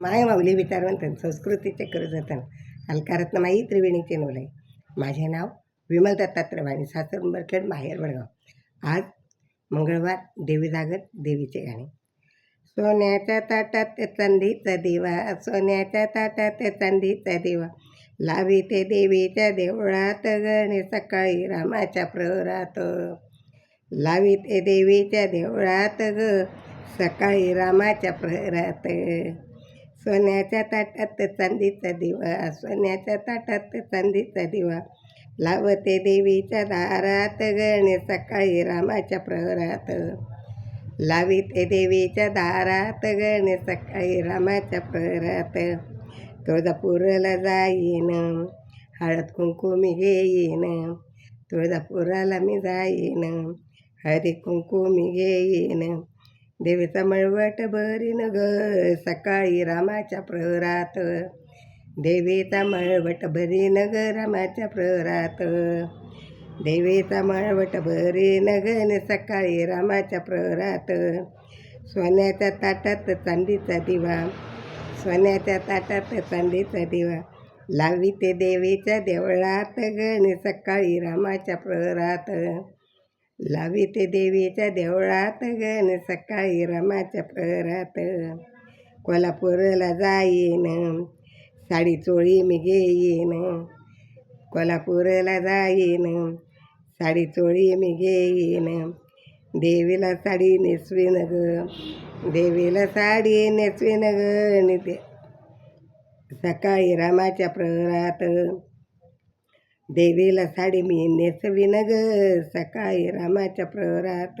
माय माऊली विचारवंतन संस्कृतीचे करजतन अलकारत्न माई त्रिवेणीचे नवलाई माझे नाव विमल दत्तात्रवाणी सासर उंबरखेड माहेर वडगाव. आज मंगळवार देवी जागत देवीचे गाणे. सोन्याच्या ताटात चांदीचा देवा सोन्याच्या ताटात चांदीचा देवा. लावी ते देवीच्या देवळात गणे सकाळी रामाच्या प्रहरात. लावी ते देवीच्या देवळात ग सकाळी रामाच्या प्रहरात. सोन्याच्या ताटात चांदीचा दिवा सोन्याच्या ताटात चांदीचा दिवा. लावते देवीच्या दारात गणे सकाळी रामाच्या प्रहरात. लाविते देवीच्या दारात गणे सकाळी रामाच्या प्रहरात. तुळजापूरला जाईन हळद कुंकू मी घेईन. तुळजापुराला मी जाईन हळदी कुंकू मी घेईन. देवीचा मळवट भरीन ग सकाळी रामाच्या प्रहरात. देवीचा मळवट भरीन ग रामाच्या प्रहरात. देवीचा मळवट भरीन ग न सकाळी रामाच्या प्रहरात. सोन्याच्या ताटात चांदीचा दिवा सोन्याच्या ताटात चांदीचा दिवा. लावी ते देवीच्या देवळात गण सकाळी रामाच्या प्रहरात. लावी ते देवीच्या देवळात गण सकाळी रामाच्या प्रहरात कोल्हापूरला जाईन साडी चोळी मी घेईन. कोल्हापूरला जाईन साडी चोळी मी घेईन. देवीला साडी नेसवीन ग देवीला साडी नेसवीन ग. सकाळी रामाच्या प्रहरात देवीला साडी मी नेसवीन ग सकाळी रामाच्या प्रहरात.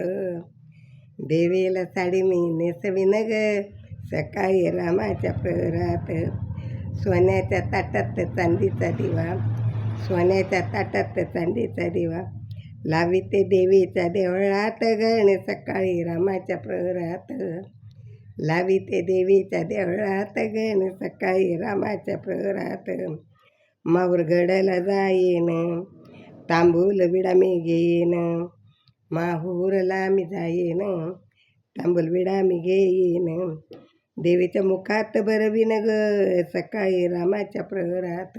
देवीला साडी मी नेसवीन ग सकाळी रामाच्या प्रहरात. सोन्याच्या ताटात चांदीचा दिवा सोन्याच्या ताटात चांदीचा दिवा. लाविते देवीच्या देवळात गण सकाळी रामाच्या प्रहरात. लाविते देवीच्या देवळात गण सकाळी रामाच्या प्रहरात. माहूरगडाला जाईन तांबूल विडा मी घेईन माहूरला मी जाईन तांबूल विडा मी घेईन देवीच्या मुखात बरवीन ग सकाळी रामाच्या प्रहरात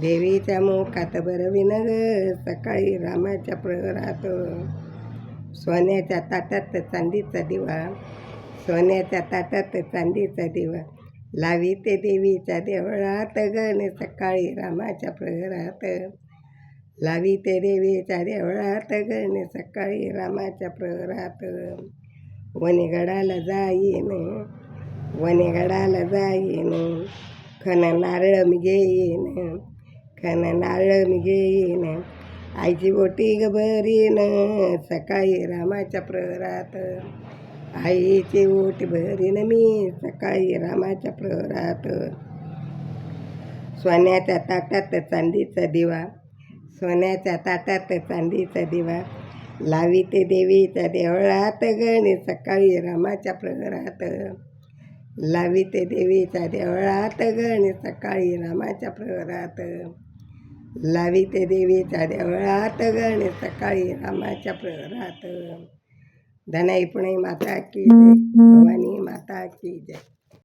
देवीच्या मुखात बरवीन ग सकाळी रामाच्या प्रहरात सोन्याच्या ताटात चांदीचा दिवा सोन्याच्या ताटात चांदीचा दिवा लावी ते देवीच्या देवळात गण सकाळी रामाच्या प्रहरात. लावी ते देवीच्या देवळात गण सकाळी रामाच्या प्रहरात. वनेगडाला जाईन वनेगडाला जाईन. खन नारळ मी घेईन खन नारळ मी घेईन. आईची बोटी गबरीन सकाळी रामाच्या प्रहरात. आईची ओट भरीन मी सकाळी रामाच्या प्रहरात. सोन्याच्या ताटात चांदीचा दिवा सोन्याच्या ताटात चांदीचा दिवा. लावीते देवीच्या देवळात गण सकाळी रामाच्या प्रहरात. लावी ते देवीच्या देवळात गण सकाळी रामाच्या प्रहरात. लावी ते देवीच्या देवळात गण सकाळी रामाच्या प्रहरात. ધનાઈ પણ માતા કી જય ભવાની માતા કી જય.